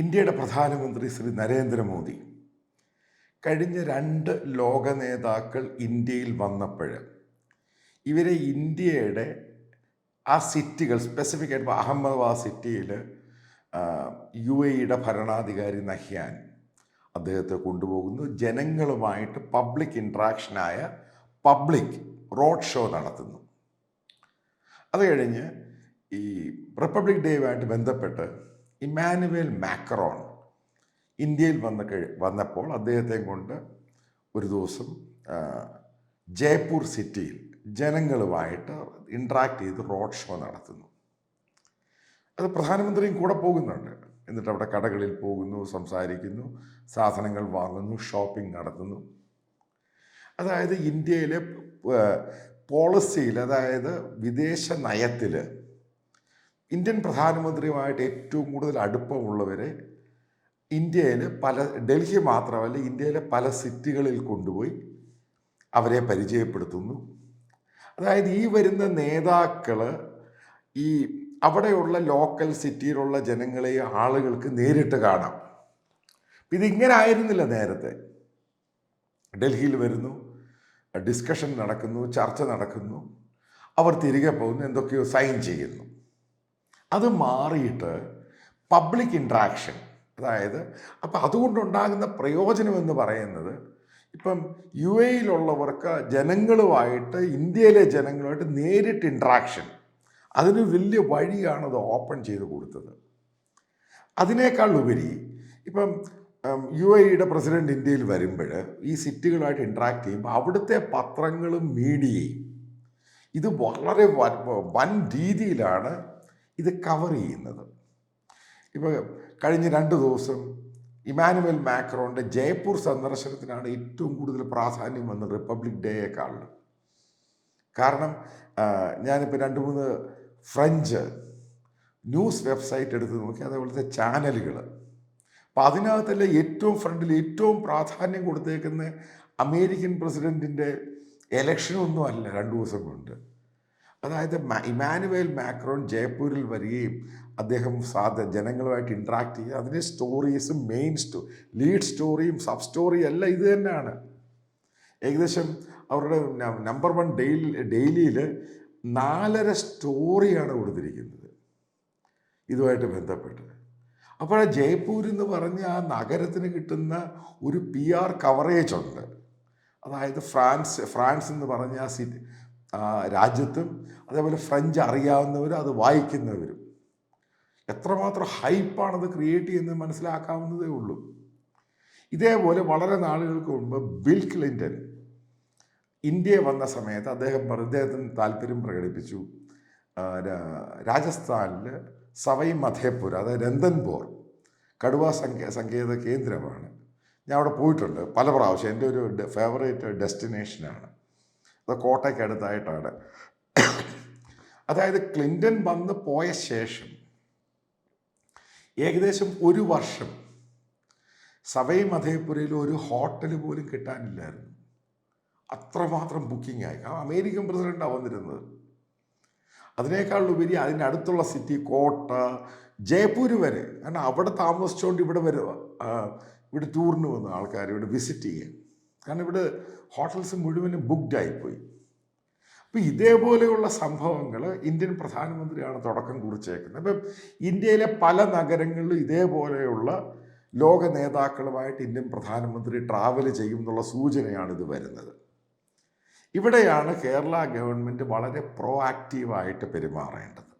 ഇന്ത്യയുടെ പ്രധാനമന്ത്രി ശ്രീ നരേന്ദ്രമോദി കഴിഞ്ഞ രണ്ട് ലോക നേതാക്കൾ ഇന്ത്യയിൽ വന്നപ്പോൾ ഇവരെ ഇന്ത്യയുടെ ആ സിറ്റികൾ സ്പെസിഫിക് ആയിട്ട് അഹമ്മദാബാദ് സിറ്റിയിൽ യു എയുടെ ഭരണാധികാരി നഹ്യാൻ അദ്ദേഹത്തെ കൊണ്ടുപോകുന്നു. ജനങ്ങളുമായിട്ട് പബ്ലിക് ഇൻട്രാക്ഷനായ പബ്ലിക് റോഡ് ഷോ നടത്തുന്നു. അത് കഴിഞ്ഞ് ഈ റിപ്പബ്ലിക് ഡേയുമായിട്ട് ബന്ധപ്പെട്ട് ഇമാനുവേൽ മാക്രോൺ ഇന്ത്യയിൽ വന്ന വന്നപ്പോൾ അദ്ദേഹത്തെ കൊണ്ട് ഒരു ദിവസം ജയ്പൂർ സിറ്റിയിൽ ജനങ്ങളുമായിട്ട് ഇൻട്രാക്ട് ചെയ്ത് റോഡ് ഷോ നടത്തുന്നു. അത് പ്രധാനമന്ത്രിയും കൂടെ പോകുന്നുണ്ട്. എന്നിട്ട് അവിടെ കടകളിൽ പോകുന്നു സംസാരിക്കുന്നു സാധനങ്ങൾ വാങ്ങുന്നു ഷോപ്പിംഗ് നടത്തുന്നു. അതായത് ഇന്ത്യയിലെ പോളിസിയിൽ അതായത് വിദേശ നയത്തിൽ ഇന്ത്യൻ പ്രധാനമന്ത്രിയുമായിട്ട് ഏറ്റവും കൂടുതൽ അടുപ്പമുള്ളവരെ ഇന്ത്യയിൽ പല ഡൽഹി മാത്രമല്ല ഇന്ത്യയിലെ പല സിറ്റികളിൽ കൊണ്ടുപോയി അവരെ പരിചയപ്പെടുത്തുന്നു. അതായത് ഈ വരുന്ന നേതാക്കൾ ഈ അവിടെയുള്ള ലോക്കൽ സിറ്റിയിലുള്ള ജനങ്ങളെ ആളുകൾക്ക് നേരിട്ട് കാണാം. ഇതിങ്ങനെ ആയിരുന്നില്ല നേരത്തെ. ഡൽഹിയിൽ വരുന്നു ഡിസ്കഷൻ നടക്കുന്നു ചർച്ച നടക്കുന്നു. അവർ തിരികെ പോകുന്നു എന്തൊക്കെയോ സൈൻ ചെയ്യുന്നു. അത് മാറിയിട്ട് പബ്ലിക് ഇൻട്രാക്ഷൻ അതായത് അപ്പം അതുകൊണ്ടുണ്ടാകുന്ന പ്രയോജനം എന്ന് പറയുന്നത് ഇപ്പം യു എയിലുള്ളവർക്ക് ജനങ്ങളുമായിട്ട് ഇന്ത്യയിലെ ജനങ്ങളുമായിട്ട് നേരിട്ട് ഇൻട്രാക്ഷൻ അതിന് വലിയ വഴിയാണ് അത് ഓപ്പൺ ചെയ്ത് കൊടുത്തത്. അതിനേക്കാൾ ഉപരി ഇപ്പം യു എയുടെ പ്രസിഡന്റ് ഇന്ത്യയിൽ വരുമ്പോൾ ഈ സിറ്റികളുമായിട്ട് ഇൻട്രാക്ട് ചെയ്യുമ്പോൾ അവിടുത്തെ പത്രങ്ങളും മീഡിയയും ഇത് വളരെ വൻ രീതിയിലാണ് ഇത് കവർ ചെയ്യുന്നത്. ഇപ്പോൾ കഴിഞ്ഞ രണ്ട് ദിവസം ഇമാനുവൽ മാക്രോണിന്റെ ജയ്പൂർ സന്ദർശനത്തിനാണ് ഏറ്റവും കൂടുതൽ പ്രാധാന്യം വന്നത് റിപ്പബ്ലിക് ഡേയേക്കാളിലും കാരണം ഞാനിപ്പോൾ രണ്ട് മൂന്ന് ഫ്രഞ്ച് ന്യൂസ് വെബ്സൈറ്റ് എടുത്ത് നോക്കി അതേപോലത്തെ ചാനലുകൾ അപ്പം അതിനകത്തല്ല ഏറ്റവും ഫ്രണ്ടിൽ ഏറ്റവും പ്രാധാന്യം കൊടുത്തേക്കുന്ന അമേരിക്കൻ പ്രസിഡന്റിന്റെ എലക്ഷനൊന്നും അല്ല രണ്ട് ദിവസം കൊണ്ട്. അതായത് ഇമാനുവേൽ മാക്രോൺ ജയ്പൂരിൽ വരികയും അദ്ദേഹം സാധ ജനങ്ങളുമായിട്ട് ഇൻട്രാക്ട് ചെയ്യുക അതിന് സ്റ്റോറീസും മെയിൻ സ്റ്റോ ലീഡ് സ്റ്റോറിയും സബ് സ്റ്റോറിയും എല്ലാം ഇത് തന്നെയാണ്. ഏകദേശം അവരുടെ നമ്പർ വൺ ഡെയിലി ഡെയിലിയിൽ നാലര സ്റ്റോറിയാണ് കൊടുത്തിരിക്കുന്നത്. ഇതുമായിട്ട് ബന്ധപ്പെട്ട്. അപ്പോൾ ജയ്പൂർ എന്ന് പറഞ്ഞ ആ നഗരത്തിന് കിട്ടുന്ന ഒരു പി ആർ കവറേജ് ഉണ്ട്. അതായത് ഫ്രാൻസ് ഫ്രാൻസ് എന്ന് പറഞ്ഞ ആ സിറ്റി രാജ്യത്തും അതേപോലെ ഫ്രഞ്ച് അറിയാവുന്നവരും അത് വായിക്കുന്നവരും. എത്രമാത്രം ഹൈപ്പാണത് ക്രിയേറ്റ് ചെയ്യുന്നത് മനസ്സിലാക്കാവുന്നതേ ഉള്ളൂ. ഇതേപോലെ വളരെ നാളുകൾക്ക് മുമ്പ് ബിൽ ക്ലിന്റൺ ഇന്ത്യ വന്ന സമയത്ത് അദ്ദേഹം അദ്ദേഹത്തിന് താല്പര്യം പ്രകടിപ്പിച്ചു. രാജസ്ഥാനിൽ സവൈ മധേപുര അതായത് രന്തൻപൂർ കടുവ സങ്കേ സങ്കേത കേന്ദ്രമാണ്. ഞാൻ അവിടെ പോയിട്ടുണ്ട്. പല പ്രാവശ്യം എന്റെ ഒരു ഫേവറേറ്റ് ഡെസ്റ്റിനേഷനാണ് അത് കോട്ടയ്ക്കടുത്തായിട്ടാണ് അതായത് ക്ലിന്റൺ വന്ന് പോയ ശേഷം ഏകദേശം ഒരു വർഷം സവൈ മധേപുരയിൽ ഒരു ഹോട്ടൽ പോലും കിട്ടാനില്ലായിരുന്നു. അത്രമാത്രം ബുക്കിംഗ് ആയി. കാരണം അമേരിക്കൻ പ്രസിഡന്റാണ് വന്നിരുന്നത്. അതിനേക്കാൾ ഉപരി അതിനടുത്തുള്ള സിറ്റി കോട്ട ജയ്പൂർ വരെ. കാരണം അവിടെ താമസിച്ചുകൊണ്ട് ഇവിടെ വരും ആ, ഇവിടെ ടൂറിന് വന്ന ആൾക്കാർ ഇവിടെ വിസിറ്റ് ചെയ്യാൻ. കാരണം ഇവിടെ ഹോട്ടൽസ് മുഴുവനും ബുക്ക്ഡ് ആയിപ്പോയി. അപ്പോൾ ഇതേപോലെയുള്ള സംഭവങ്ങൾ ഇന്ത്യൻ പ്രധാനമന്ത്രിയാണ് തുടക്കം കുറിച്ചേക്കുന്നത്. അപ്പം ഇന്ത്യയിലെ പല നഗരങ്ങളിലും ഇതേപോലെയുള്ള ലോക നേതാക്കളുമായിട്ട് ഇന്ത്യൻ പ്രധാനമന്ത്രി ട്രാവൽ ചെയ്യും എന്നുള്ള സൂചനയാണ് ഇത് വരുന്നത്. ഇവിടെയാണ് കേരള ഗവൺമെന്റ് വളരെ പ്രോ ആക്റ്റീവായിട്ട് പെരുമാറേണ്ടത്.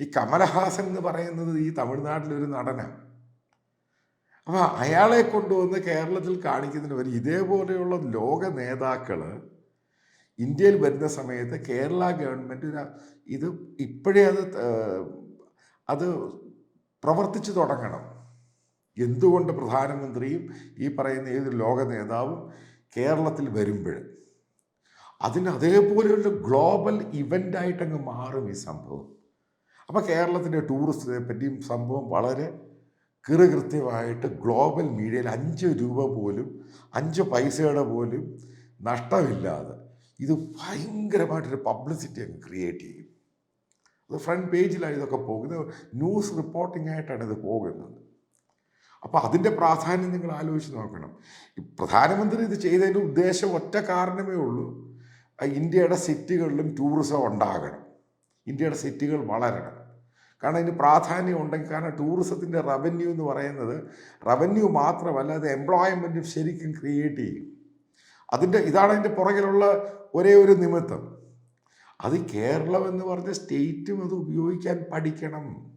ഈ കമലഹാസൻ എന്ന് പറയുന്നത് ഈ തമിഴ്നാട്ടിലൊരു നടനാണ്. അപ്പോൾ അയാളെ കൊണ്ടുവന്ന് കേരളത്തിൽ കാണിക്കുന്നതിന് ഇതേപോലെയുള്ള ലോക നേതാക്കൾ ഇന്ത്യയിൽ വരുന്ന സമയത്ത് കേരള ഗവൺമെന്റ് ഇത് ഇപ്പോഴേ അത് അത് പ്രവർത്തിച്ചു തുടങ്ങണം. എന്തുകൊണ്ട് പ്രധാനമന്ത്രിയും ഈ പറയുന്ന ഏത് ലോക നേതാവും കേരളത്തിൽ വരുമ്പോൾ? അതിന് അതേപോലെയുള്ള ഗ്ലോബൽ ഇവന്റായിട്ടങ്ങ് മാറും ഈ സംഭവം. അപ്പോൾ കേരളത്തിന്റെ ടൂറിസത്തെ പറ്റിയും സംഭവം വളരെ കൃത്യമായിട്ട് ഗ്ലോബൽ മീഡിയയിൽ അഞ്ച് രൂപ പോലും അഞ്ച് പൈസയുടെ പോലും നഷ്ടമില്ലാതെ ഇത് ഭയങ്കരമായിട്ടൊരു പബ്ലിസിറ്റി അങ്ങ് ക്രിയേറ്റ് ചെയ്യും. അത് ഫ്രണ്ട് പേജിലാണ് ഇതൊക്കെ പോകുന്നത്. ന്യൂസ് റിപ്പോർട്ടിംഗ് ആയിട്ടാണ് ഇത് പോകുന്നത്. അപ്പോൾ അതിന്റെ പ്രാധാന്യം നിങ്ങൾ ആലോചിച്ച് നോക്കണം. പ്രധാനമന്ത്രി ഇത് ചെയ്തതിന്റെ ഉദ്ദേശം ഒറ്റ കാരണമേ ഉള്ളൂ. ഇന്ത്യയുടെ സിറ്റികളിലും ടൂറിസം ഉണ്ടാകണം. ഇന്ത്യയുടെ സിറ്റികൾ വളരണം. കാരണം അതിന് പ്രാധാന്യം ഉണ്ടെങ്കിൽ കാരണം ടൂറിസത്തിന്റെ റവന്യൂ എന്ന് പറയുന്നത് റവന്യൂ മാത്രമല്ല അത് എംപ്ലോയ്മെന്റും ശരിക്കും ക്രിയേറ്റ് ചെയ്യും. അതിന്റെ ഇതാണ് അതിന്റെ പുറകിലുള്ള ഒരേ ഒരു നിമിത്തം. അത് കേരളം എന്ന് പറഞ്ഞ സ്റ്റേറ്റും അത് ഉപയോഗിക്കാൻ പഠിക്കണം.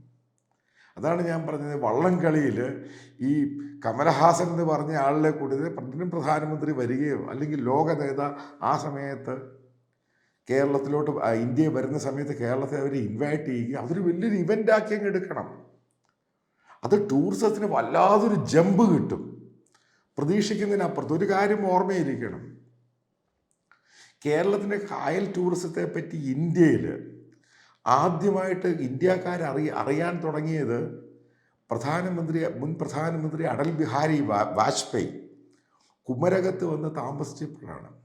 അതാണ് ഞാൻ പറഞ്ഞത്. വള്ളംകളിയിൽ ഈ കമലഹാസൻ എന്ന് പറഞ്ഞ ആളിലെ കൂടി പണ്ടും പ്രധാനമന്ത്രി വരികയോ അല്ലെങ്കിൽ ലോക നേതാ ആ സമയത്ത് കേരളത്തിലോട്ട് ഇന്ത്യയിൽ വരുന്ന സമയത്ത് കേരളത്തെ അവർ ഇൻവൈറ്റ് ചെയ്യുക. അതൊരു വലിയൊരു ഇവന്റ് ആക്കി അങ്ങ് എടുക്കണം. അത് ടൂറിസത്തിന് വല്ലാതൊരു ജമ്പ് കിട്ടും. പ്രതീക്ഷിക്കുന്നതിനപ്പുറത്ത് ഒരു കാര്യം ഓർമ്മയിരിക്കണം കേരളത്തിന്റെ കായൽ ടൂറിസത്തെ പറ്റി ഇന്ത്യയിൽ ആദ്യമായിട്ട് ഇന്ത്യക്കാർ അറിയ അറിയാൻ തുടങ്ങിയത് പ്രധാനമന്ത്രി മുൻ പ്രധാനമന്ത്രി അടൽ ബിഹാരി വാജ്പേയി. കുമരകത്ത് വന്ന് താമസിച്ചപ്പോഴാണ്.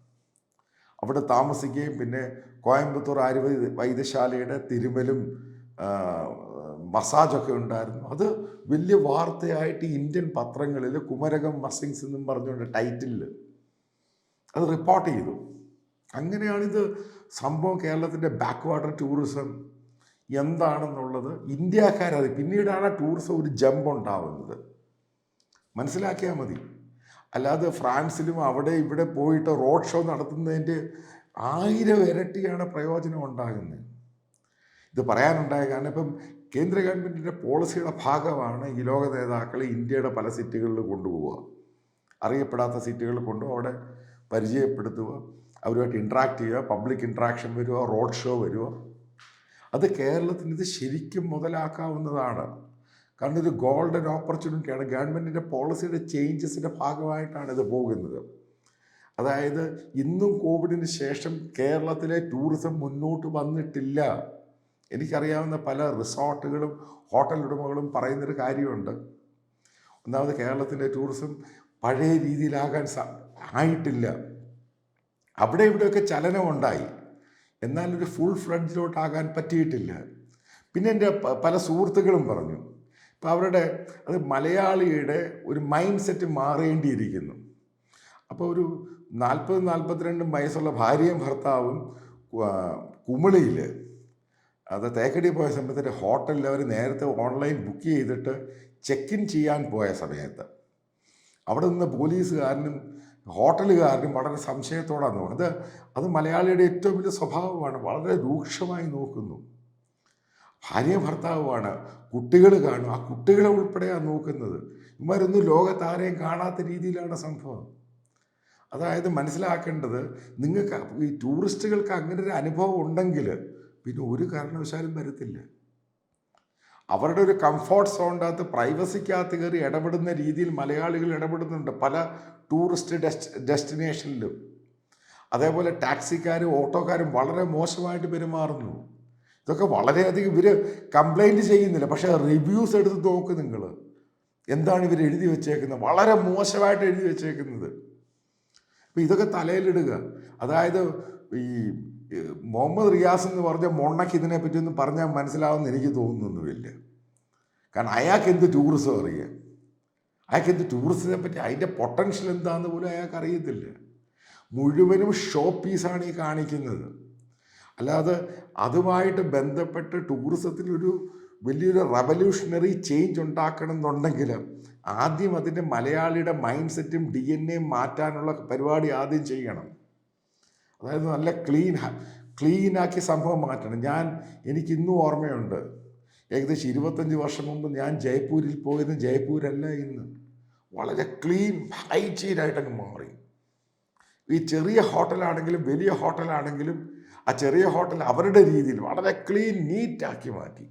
അവിടെ താമസിക്കുകയും പിന്നെ കോയമ്പത്തൂർ ആയുർവേദ വൈദ്യശാലയുടെ തിരുമലും മസാജ് മസാജൊക്കെ ഉണ്ടായിരുന്നു. അത് വലിയ വാർത്തയായിട്ട് ഇന്ത്യൻ പത്രങ്ങളിൽ കുമരകം മസിങ്സ് എന്നും പറഞ്ഞുകൊണ്ട് ടൈറ്റിലിൽ അത് റിപ്പോർട്ട് ചെയ്തു. അങ്ങനെയാണിത് സംഭവം കേരളത്തിന്റെ ബാക്ക് വാട്ടർ ടൂറിസം എന്താണെന്നുള്ളത് ഇന്ത്യക്കാരത് പിന്നീടാണ് ടൂറിസം ഒരു ജമ്പ് ഉണ്ടാവുന്നത്. മനസ്സിലാക്കിയാൽ മതി. അല്ലാതെ ഫ്രാൻസിലും അവിടെ ഇവിടെ പോയിട്ട് റോഡ് ഷോ നടത്തുന്നതിന്റെ ആയിരം ഇരട്ടിയാണ് പ്രയോജനം ഉണ്ടാകുന്നത്. ഇത് പറയാനുണ്ടായ കാരണം ഇപ്പം കേന്ദ്ര ഗവൺമെന്റിന്റെ പോളിസിയുടെ ഭാഗമാണ് ഈ ലോക നേതാക്കളെ ഇന്ത്യയുടെ പല സിറ്റികളിൽ കൊണ്ടുപോവുക. അറിയപ്പെടാത്ത സിറ്റികളിൽ കൊണ്ടു അവിടെ പരിചയപ്പെടുത്തുക. അവരുമായിട്ട് ഇൻട്രാക്ട് ചെയ്യുക. പബ്ലിക് ഇൻട്രാക്ഷൻ വരിക. റോഡ് ഷോ വരിക. അത് കേരളത്തിന് ഇത് ശരിക്കും മുതലാക്കാവുന്നതാണ്. കാരണം ഇത് ഗോൾഡൻ ഓപ്പർച്യൂണിറ്റിയാണ്. ഗവൺമെന്റിന്റെ പോളിസിയുടെ ചേഞ്ചസിന്റെ ഭാഗമായിട്ടാണ് ഇത് പോകുന്നത്. അതായത് ഇന്നും കോവിഡിന് ശേഷം കേരളത്തിലെ ടൂറിസം മുന്നോട്ട് വന്നിട്ടില്ല. എനിക്കറിയാവുന്ന പല റിസോർട്ടുകളും ഹോട്ടൽ ഉടമകളും പറയുന്നൊരു കാര്യമുണ്ട്. ഒന്നാമത് കേരളത്തിന്റെ ടൂറിസം പഴയ രീതിയിലാകാൻ സാ ആയിട്ടില്ല. അവിടെ ഇവിടെയൊക്കെ ചലനമുണ്ടായി. എന്നാൽ ഒരു ഫുൾ ഫ്ലഡ്ജിലോട്ടാകാൻ പറ്റിയിട്ടില്ല. പിന്നെ എന്റെ പല സുഹൃത്തുക്കളും പറഞ്ഞു ഇപ്പം അവരുടെ അത് മലയാളിയുടെ ഒരു മൈൻഡ് സെറ്റ് മാറേണ്ടിയിരിക്കുന്നു. അപ്പോൾ ഒരു നാൽപ്പത് നാൽപ്പത്തിരണ്ടും വയസ്സുള്ള ഭാര്യയും ഭർത്താവും കുമിളിയിൽ അത് തേക്കടി പോയ സമയത്ത് ഹോട്ടലിൽ അവർ നേരത്തെ ഓൺലൈൻ ബുക്ക് ചെയ്തിട്ട് ചെക്ക് ഇൻ ചെയ്യാൻ പോയ സമയത്ത് അവിടെ നിന്ന് പോലീസുകാരനും ഹോട്ടലുകാരനും വളരെ സംശയത്തോടാണ് നോക്കുന്നത് അത് അത് മലയാളിയുടെ ഏറ്റവും വലിയ സ്വഭാവമാണ് വളരെ രൂക്ഷമായി നോക്കുന്നു. ഭാര്യ ഭർത്താവുമാണ്. കുട്ടികൾ കാണും. ആ കുട്ടികളെ ഉൾപ്പെടെയാണ് നോക്കുന്നത്. ഇവരൊന്നും ലോകത്താരെയും കാണാത്ത രീതിയിലാണ് സംഭവം. അതായത് മനസ്സിലാക്കേണ്ടത് നിങ്ങൾക്ക് ഈ ടൂറിസ്റ്റുകൾക്ക് അങ്ങനെ ഒരു അനുഭവം ഉണ്ടെങ്കിൽ പിന്നെ ഒരു കാരണവശാലും വരത്തില്ല. അവരുടെ ഒരു കംഫോർട്ട് സോണിനകത്ത് പ്രൈവസിക്കകത്ത് കയറി ഇടപെടുന്ന രീതിയിൽ മലയാളികൾ ഇടപെടുന്നുണ്ട് പല ടൂറിസ്റ്റ് ഡെസ്റ്റ് ഡെസ്റ്റിനേഷനിലും അതേപോലെ ടാക്സിക്കാരും ഓട്ടോക്കാരും വളരെ മോശമായിട്ട് പെരുമാറുന്നു. ഇതൊക്കെ വളരെയധികം ഇവർ കംപ്ലൈന്റ് ചെയ്യുന്നില്ല. പക്ഷേ റിവ്യൂസ് എടുത്ത് നോക്ക് നിങ്ങൾ എന്താണ് ഇവർ എഴുതി വെച്ചേക്കുന്നത്? വളരെ മോശമായിട്ട് എഴുതി വെച്ചേക്കുന്നത്. അപ്പോൾ ഇതൊക്കെ തലയിലിടുക. അതായത് ഈ മുഹമ്മദ് റിയാസ് എന്ന് പറഞ്ഞ മൊണ്ണയ്ക്ക് ഇതിനെ പറ്റിയൊന്നും പറഞ്ഞാൽ മനസ്സിലാവുമെന്ന് എനിക്ക് തോന്നുന്നൊന്നുമില്ല കാരണം അയാൾക്ക് എന്ത് ടൂറിസം അറിയാം? അയാൾക്ക് എന്ത് ടൂറിസത്തെ പറ്റി അതിന്റെ പൊട്ടൻഷ്യൽ എന്താണെന്ന് പോലും അയാൾക്ക് അറിയത്തില്ല. മുഴുവനും ഷോ പീസാണ് ഈ കാണിക്കുന്നത്. അല്ലാതെ അതുമായിട്ട് ബന്ധപ്പെട്ട് ടൂറിസത്തിൽ ഒരു വലിയൊരു റവല്യൂഷണറി ചേഞ്ച് ഉണ്ടാക്കണം എന്നുണ്ടെങ്കിൽ ആദ്യം അതിന്റെ മലയാളിയുടെ മൈൻഡ് സെറ്റും ഡി എൻ എയും മാറ്റാനുള്ള പരിപാടി ആദ്യം ചെയ്യണം. അതായത് നല്ല ക്ലീൻ ക്ലീനാക്കി സംഭവം മാറ്റണം. ഞാൻ എനിക്ക് ഇന്നും ഓർമ്മയുണ്ട്. ഏകദേശം ഇരുപത്തഞ്ച് വർഷം മുമ്പ് ഞാൻ ജയ്പൂരിൽ പോയത്. ജയ്പൂരല്ല ഇന്ന്. വളരെ ക്ലീൻ ഹൈജീനായിട്ടങ്ങ് മാറി. ഈ ചെറിയ ഹോട്ടലാണെങ്കിലും വലിയ ഹോട്ടലാണെങ്കിലും ആ ചെറിയ ഹോട്ടൽ അവരുടെ രീതിയിൽ വളരെ ക്ലീൻ നീറ്റാക്കി മാറ്റി.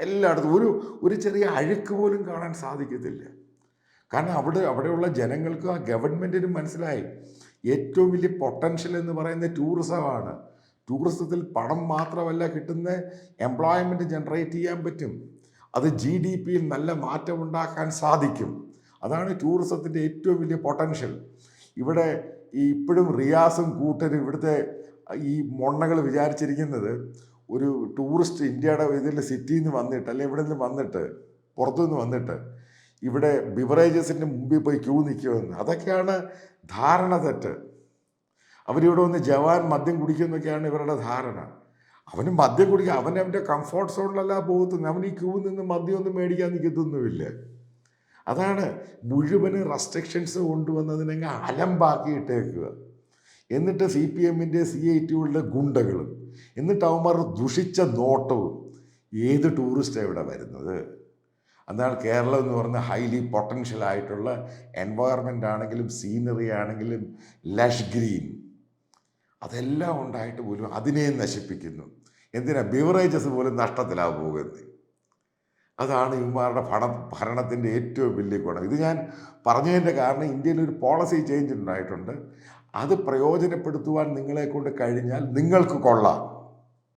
എല്ലായിടത്തും ഒരു ഒരു ചെറിയ അഴുക്ക് പോലും കാണാൻ സാധിക്കത്തില്ല. കാരണം അവിടെ അവിടെയുള്ള ജനങ്ങൾക്ക് ആ ഗവൺമെന്റിനും മനസ്സിലായി. ഏറ്റവും വലിയ പൊട്ടൻഷ്യൽ എന്ന് പറയുന്നത് ടൂറിസമാണ്. ടൂറിസത്തിൽ പണം മാത്രമല്ല കിട്ടുന്ന എംപ്ലോയ്മെന്റ് ജനറേറ്റ് ചെയ്യാൻ പറ്റും. അത് ജി ഡി പിയിൽ നല്ല മാറ്റം ഉണ്ടാക്കാൻ സാധിക്കും. അതാണ് ടൂറിസത്തിന്റെ ഏറ്റവും വലിയ പൊട്ടൻഷ്യൽ. ഇവിടെ ഈ ഇപ്പോഴും റിയാസും കൂട്ടരും ഇവിടുത്തെ ഈ മൊണ്ണകൾ വിചാരിച്ചിരിക്കുന്നത് ഒരു ടൂറിസ്റ്റ് ഇന്ത്യയുടെ ഇതിൽ സിറ്റിയിൽ നിന്ന് വന്നിട്ട് അല്ലെങ്കിൽ ഇവിടെ നിന്ന് വന്നിട്ട് പുറത്തുനിന്ന് വന്നിട്ട് ഇവിടെ ബിവറേജസിന്റെ മുമ്പിൽ പോയി ക്യൂ നിൽക്കുമെന്ന് അതൊക്കെയാണ് ധാരണ തെറ്റ്. അവരിവിടെ വന്ന് ജവാൻ മദ്യം കുടിക്കുന്നൊക്കെയാണ് ഇവരുടെ ധാരണ. അവന് മദ്യം കുടിക്കുക അവൻ അവന്റെ കംഫോർട്ട് സോണിലല്ല പോകുന്നത് അവൻ ഈ ക്യൂ നിന്ന് മദ്യം ഒന്നും മേടിക്കാൻ നിൽക്കത്തൊന്നുമില്ല അതാണ് മുഴുവൻ റെസ്ട്രിക്ഷൻസ് കൊണ്ടുവന്നതിനങ്ങ് അലമ്പാക്കിയിട്ടേക്കുക. എന്നിട്ട് സി പി എമ്മിന്റെ സി ഐ ടിയുടെ ഗുണ്ടകളും എന്നിട്ട് അവന്മാർ ദുഷിച്ച നോട്ടവും. ഏത് ടൂറിസ്റ്റാണ് ഇവിടെ വരുന്നത്? എന്നാൽ കേരളം എന്ന് പറഞ്ഞ ഹൈലി പൊട്ടൻഷ്യൽ ആയിട്ടുള്ള എൻവയറമെന്റ് ആണെങ്കിലും സീനറി ആണെങ്കിലും ലഷ് ഗ്രീൻ അതെല്ലാം ഉണ്ടായിട്ട് പോലും അതിനെ നശിപ്പിക്കുന്നു. എന്തിനാ? ബിവറേജസ് പോലും നഷ്ടത്തിലാവും പോകുന്നത് അതാണ് ഇവന്മാരുടെ ഭണ ഭരണത്തിന്റെ ഏറ്റവും വലിയ ഗുണം. ഇത് ഞാൻ പറഞ്ഞതിന്റെ കാരണം ഇന്ത്യയിൽ ഒരു പോളിസി ചേഞ്ച് ഉണ്ടായിട്ടുണ്ട്. അത് പ്രയോജനപ്പെടുത്തുവാൻ നിങ്ങളെ കൊണ്ട് കഴിഞ്ഞാൽ നിങ്ങൾക്ക് കൊള്ളാം.